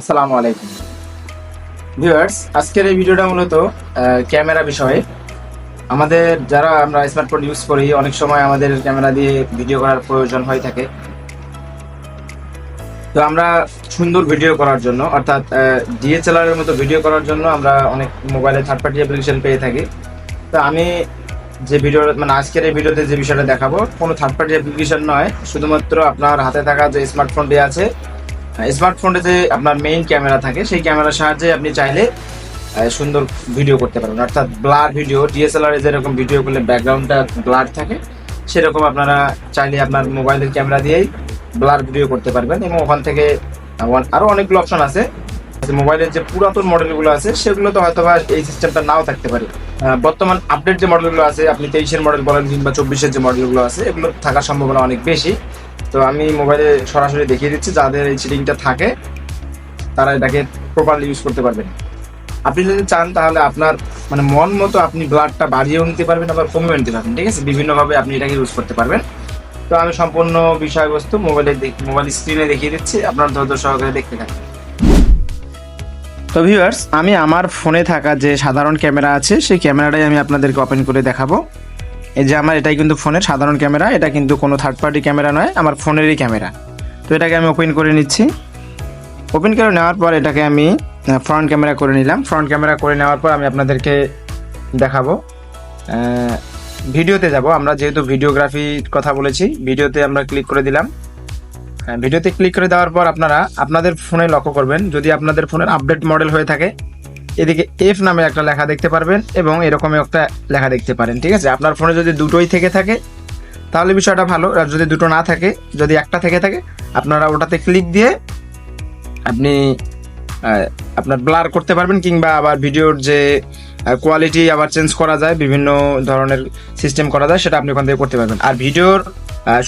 আসসালামু আলাইকুম। ভিউয়ার্স, আজকের এই ভিডিওটা মূলত ক্যামেরা বিষয়ে। আমাদের যারা আমরা স্মার্টফোন ইউজ করি, অনেক সময় আমাদের ক্যামেরা দিয়ে ভিডিও করার প্রয়োজন হয়ে থাকে। তো আমরা সুন্দর ভিডিও করার জন্য, অর্থাৎ ডিএসএলআর এর মতো ভিডিও করার জন্য আমরা অনেক মোবাইলে থার্ড পার্টি অ্যাপ্লিকেশন পেয়ে থাকি। তো আমি যে ভিডিও মানে আজকের এই ভিডিওতে যে বিষয়টা দেখাবো, কোনো থার্ড পার্টি অ্যাপ্লিকেশন নয়। শুধুমাত্র আপনার হাতে থাকা যে স্মার্টফোনটি আছে স্মার্টফোনে যে আপনার মেইন ক্যামেরা থাকে, সেই ক্যামেরার সাহায্যে আপনি চাইলে সুন্দর ভিডিও করতে পারবেন। অর্থাৎ ব্লার ভিডিও ডিএসএলআর যেরকম ভিডিও করলে ব্যাকগ্রাউন্ডটা ব্লার থাকে, সেরকম আপনারা চাইলে আপনার মোবাইলের ক্যামেরা দিয়েই ব্লার ভিডিও করতে পারবেন এবং ওখান থেকে আবার- আরও অনেকগুলো অপশন আছে। মোবাইলের যে পুরাতন মডেলগুলো আছে সেগুলো তো হয়তো এই সিস্টেমটা নাও থাকতে পারে। বর্তমান আপডেট যে মডেলগুলো আছে, আপনি তেইশের মডেল বলেন কিংবা চব্বিশের যে মডেলগুলো আছে, এগুলো থাকার সম্ভাবনা অনেক বেশি। তো আমি মোবাইলে সরাসরি দেখিয়ে দিচ্ছি, যাদের এই চিটিংটা থাকে, তারা এটাকে প্রপারলি ইউজ করতে পারবেন আপনি যদি চান, তাহলে আপনার মানে মন মতো আপনি ব্লাডটা বাড়িয়েও নিতে পারবেন, আবার কমেও নিতে পারবেন, ঠিক আছে? বিভিন্নভাবে আপনি এটাকে ইউজ করতে পারবেন। তো আমি সম্পূর্ণ বিষয়বস্তু মোবাইলে মোবাইল স্ক্রিনে দেখিয়ে দিচ্ছি, আপনার ধৈর্য সহকারে দেখতে থাকুন। তো ভিউয়ার্স আমি আমার ফোনে থাকা যে সাধারণ ক্যামেরা আছে, সেই ক্যামেরাটাই আমি আপনাদেরকে ওপেন করে দেখাবো। এই যে আমার এটাই কিন্তু ফোনের সাধারণ ক্যামেরা এটা কিন্তু কোনো থার্ড পার্টি ক্যামেরা নয় আমার ফোনেরই ক্যামেরা। তো এটাকে আমি ওপেন করে নিচ্ছি। ওপেন করে নেওয়ার পর এটাকে আমি ফ্রন্ট ক্যামেরা করে নিলাম। ফ্রন্ট ক্যামেরা করে নেওয়ার পর আমি আপনাদেরকে দেখাবো। ভিডিওতে যাব। আমরা যেহেতু ভিডিওগ্রাফির কথা বলেছি ভিডিওতে আমরা ক্লিক করে দিলাম। হ্যাঁ, ভিডিওতে ক্লিক করে দেওয়ার পর আপনারা আপনাদের ফোনে লক্ষ্য করবেন। যদি আপনাদের ফোনের আপডেট মডেল হয়ে থাকে এদিকে এফ নামে একটা লেখা দেখতে পারবেন এবং এরকম একটা লেখা দেখতে পারেন, ঠিক আছে? আপনার ফোনে যদি দুটোই থেকে থাকে, তাহলে বিষয়টা ভালো। আর যদি দুটো না থাকে, যদি একটা থেকে থাকে, আপনারা ওটাতে ক্লিক দিয়ে আপনি আপনার ব্লার করতে পারবেন কিংবা আবার ভিডিওর যে কোয়ালিটি আবার চেঞ্জ করা যায়, বিভিন্ন ধরনের সিস্টেম করা যায়, সেটা আপনি ওখান থেকে করতে পারবেন। আর ভিডিওর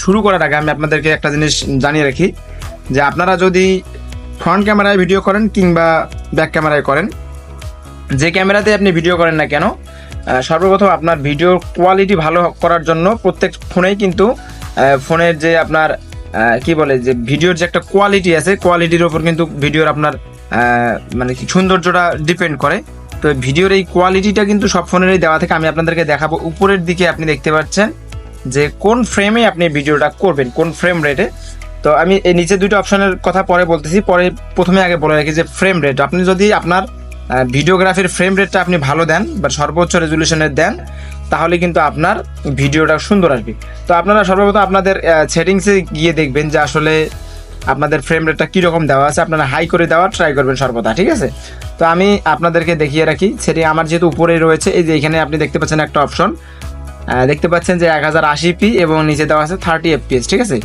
শুরু করার আগে আমি আপনাদেরকে একটা জিনিস জানিয়ে রাখি, যে আপনারা যদি ফ্রন্ট ক্যামেরায় ভিডিও করেন কিংবা ব্যাক ক্যামেরায় করেন যে ক্যামেরাতে আপনি ভিডিও করেন না কেন সর্বপ্রথম আপনার ভিডিওর কোয়ালিটি ভালো করার জন্য প্রত্যেক ফোনেই কিন্তু ফোনের যে আপনার কি বলে, যে ভিডিওর যে একটা কোয়ালিটি আছে কোয়ালিটির ওপর কিন্তু ভিডিওর আপনার মানে সৌন্দর্যটা ডিপেন্ড করে। তো ভিডিওর এই কোয়ালিটিটা কিন্তু সব ফোনেরই দেওয়া থেকে। আমি আপনাদেরকে দেখাবো উপরের দিকে আপনি দেখতে পাচ্ছেন যে কোন ফ্রেমে আপনি ভিডিওটা করবেন, কোন ফ্রেম রেটে তো আমি এই নিচে দুটো অপশনের কথা পরে বলতেছি। পরে প্রথমে আগে বলে রাখি যে ফ্রেম রেট আপনি যদি আপনার ভিডিওগ্রাফির ফ্রেম রেটটা আপনি ভালো দেন, বা সর্বোচ্চ রেজলিউশনের দেন, তাহলে কিন্তু আপনার ভিডিওটা সুন্দর আসবে। তো আপনারা সর্বপ্রথম আপনাদের সেটিংসে গিয়ে দেখবেন যে আসলে আপনাদের ফ্রেম রেটটা কীরকম দেওয়া আছে। আপনারা হাই করে দেওয়ার ট্রাই করবেন সর্বদা, ঠিক আছে? তো আমি আপনাদেরকে দেখিয়ে রাখি সেটি আমার যেহেতু উপরেই রয়েছে, এই যে এখানে আপনি দেখতে পাচ্ছেন একটা অপশন দেখতে পাচ্ছেন যে এক হাজার আশি পি এবং নিচে দেওয়া আছে থার্টি এফপিএস ঠিক আছে?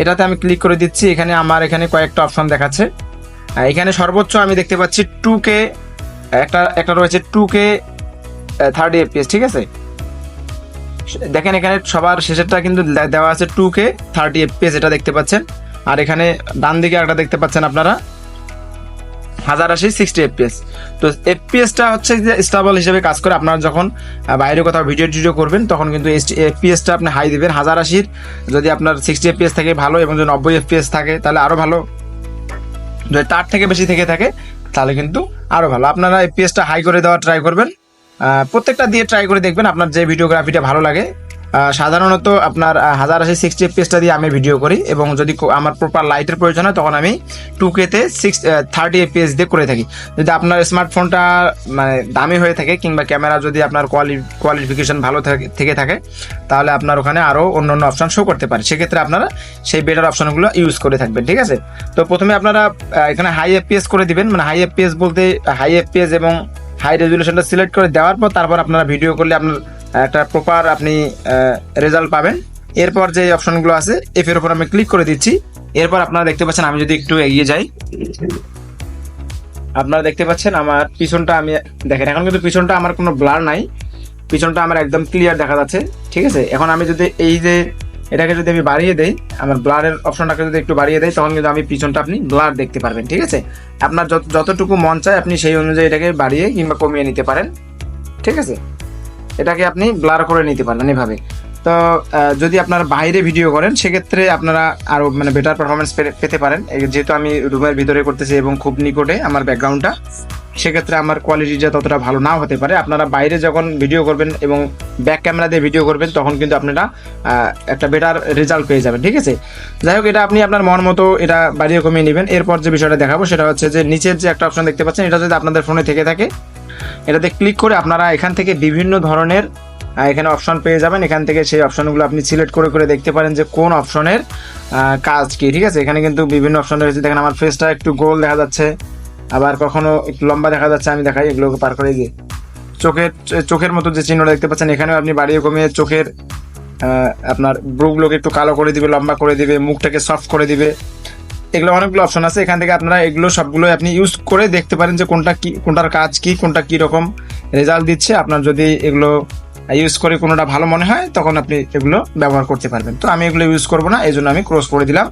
এটাতে আমি ক্লিক করে দিচ্ছি, এখানে আমার এখানে কয়েকটা অপশন দেখাচ্ছে। এখানে সর্বোচ্চ আমি দেখতে পাচ্ছি টু কে একটা একটা রয়েছে টু কে থার্টি এফপিএস ঠিক আছে? দেখেন এখানে সবার শেষেরটা কিন্তু দেওয়া আছে টু কে থার্টি এফপিএস এটা দেখতে পাচ্ছেন। আর এখানে ডান দিকে একটা দেখতে পাচ্ছেন আপনারা। হাজার আশি সিক্সটি এফপিএস তো এফপিএসটা হচ্ছে যে স্টাবল হিসেবে কাজ করে। আপনারা যখন বাইরে কোথাও ভিডিও টিডিও করবেন, তখন কিন্তু এফপিএসটা আপনি হাই দিবেন। হাজার আশির যদি আপনার সিক্সটি এফপিএস থাকে, ভালো, এবং যদি নব্বই এফপিএস থাকে, তাহলে আরও ভালো। যদি তার থেকে বেশি থেকে থাকে তাহলে কিন্তু আরও ভালো। আপনারা এই এফপিএসটা হাই করে দেওয়ার ট্রাই করবেন। প্রত্যেকটা দিয়ে ট্রাই করে দেখবেন আপনার যে ভিডিওগ্রাফিটা ভালো লাগে। সাধারণত আপনার হাজার আশি সিক্সটি এফপিএসটা দিয়ে আমি ভিডিও করি এবং যদি আমার প্রপার লাইটের প্রয়োজন হয়, তখন আমি টু কেতে সিক্স থার্টি এফপিএস দিয়ে করে থাকি। যদি আপনার স্মার্টফোনটা মানে দামি হয়ে থাকে কিংবা ক্যামেরা যদি আপনার কোয়ালি কোয়ালিফিকেশন ভালো থাকে, থেকে তাহলে আপনার ওখানে আরও অন্য অন্য অপশান শো করতে পারে। সেক্ষেত্রে আপনারা সেই বেটার অপশনগুলো ইউজ করে থাকবেন, ঠিক আছে? তো প্রথমে আপনারা এখানে হাই এফপিএস করে দিবেন। মানে হাই এফপিএস বলতে হাই এফপিএস এবং হাই রেজুলেশনটা সিলেক্ট করে দেওয়ার পর তারপর আপনারা ভিডিও করলে আপনার একটা প্রপার আপনি রেজাল্ট পাবেন। এরপর যে অপশনগুলো আছে এফ এর উপর আমি ক্লিক করে দিচ্ছি। এরপর আপনারা দেখতে পাচ্ছেন, আমি যদি একটু এগিয়ে যাই। আপনারা দেখতে পাচ্ছেন, আমার পিছনটা আমি, দেখেন, এখন কিন্তু পিছনটা আমার কোনো ব্লার নাই। পিছনটা আমার একদম ক্লিয়ার দেখা যাচ্ছে, ঠিক আছে? এখন আমি যদি এই যে, এটাকে যদি আমি বাড়িয়ে দেই, আমার ব্লারের অপশনটাকে যদি একটু বাড়িয়ে দেই, তখন কিন্তু আমি পিছনটা আপনি ব্লার দেখতে পারবেন, ঠিক আছে? আপনার যত, যতটুকু মন চায়, আপনি সেই অনুযায়ী এটাকে বাড়িয়ে কিংবা কমিয়ে নিতে পারেন, ঠিক আছে? এটাকে আপনি ব্লার করে নিতে পারেন এভাবে। তো যদি আপনারা বাইরে ভিডিও করেন, সেক্ষেত্রে আপনারা আরও মানে বেটার পারফরমেন্স পেতে পারেন। যেহেতু আমি রুমের ভিতরে করতেছি এবং খুব নিকটে আমার ব্যাকগ্রাউন্ডটা সেক্ষেত্রে আমার কোয়ালিটিটা ততটা ভালো নাও হতে পারে। আপনারা বাইরে যখন ভিডিও করবেন এবং ব্যাক ক্যামেরা দিয়ে ভিডিও করবেন, তখন কিন্তু আপনারা একটা বেটার রেজাল্ট পেয়ে যাবেন, ঠিক আছে? যাই হোক, এটা আপনি আপনার মন মতো এটা বাড়িয়ে কমিয়ে নেবেন। এরপর যে বিষয়টা দেখাবো, সেটা হচ্ছে যে নিচের যে একটা অপশন দেখতে পাচ্ছেন, এটা যদি আপনাদের ফোনে থেকে থাকে এটাতে ক্লিক করে আপনারা এখান থেকে বিভিন্ন ধরনের এখানে অপশন পেয়ে যাবেন। এখান থেকে সেই অপশনগুলো আপনি সিলেক্ট করে করে দেখতে পারেন যে কোন অপশনের কাজ কি, ঠিক আছে? এখানে কিন্তু বিভিন্ন অপশন রয়েছে। দেখেন আমার ফেসটা একটু গোল দেখা যাচ্ছে, আবার কখনো একটু লম্বা দেখা যাচ্ছে, আমি দেখাই এগুলোকে পার করে দিয়ে। চোখের চোখের মতো যে চিহ্নটা দেখতে পাচ্ছেন, এখানেও আপনি বাড়িয়ে কমিয়ে চোখের আপনার ব্রুগুলোকে একটু কালো করে দিবে, লম্বা করে দিবে, মুখটাকে সফট করে দিবে। এগুলো অনেকগুলো অপশন আছে। এখান থেকে আপনারা এগুলো সবগুলো আপনি ইউজ করে দেখতে পারেন যে কোনটা কি, কোনটার কাজ কি, কোনটা কি রকম রেজাল্ট দিচ্ছে। আপনার যদি এগুলো ইউজ করে কোনোটা ভালো মনে হয়, তখন আপনি এগুলো ব্যবহার করতে পারবেন। তো আমি এগুলো ইউজ করব না এই জন্য আমি ক্রস করে দিলাম।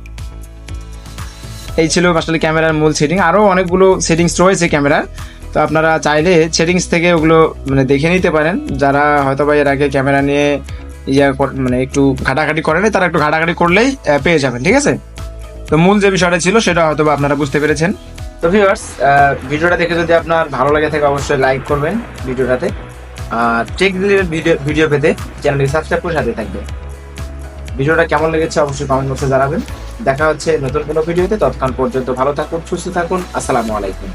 এই ছিল আসলে ক্যামেরার মূল সেটিং আরও অনেকগুলো সেটিংস রয়েছে ক্যামেরার। তো আপনারা চাইলে সেটিংস থেকে ওগুলো মানে দেখে নিতে পারেন। যারা হয়তো বা এর আগে ক্যামেরা নিয়ে ইয়া মানে একটু ঘাটাঘাটি করেন তারা একটু ঘাটাঘাটি করলেই পেয়ে যাবেন, ঠিক আছে? তো মূল যে বিষয়টা ছিল সেটা হয়তো আপনারা বুঝতে পেরেছেন। তো ভিউয়ার্স ভিডিওটা দেখে যদি আপনার ভালো লাগে থাকে অবশ্যই লাইক করবেন ভিডিওটাতে। আর টেক রিলেটেড ভিডিও ভিডিও পেতে চ্যানেলটি সাবস্ক্রাইব করে সাথে থাকবেন। ভিডিওটা কেমন লেগেছে অবশ্যই কমেন্ট বক্সে জানাবেন। দেখা হচ্ছে নতুন কোনো ভিডিওতে তৎক্ষণ পর্যন্ত ভালো থাকুন, সুস্থ থাকুন, আসসালামু আলাইকুম।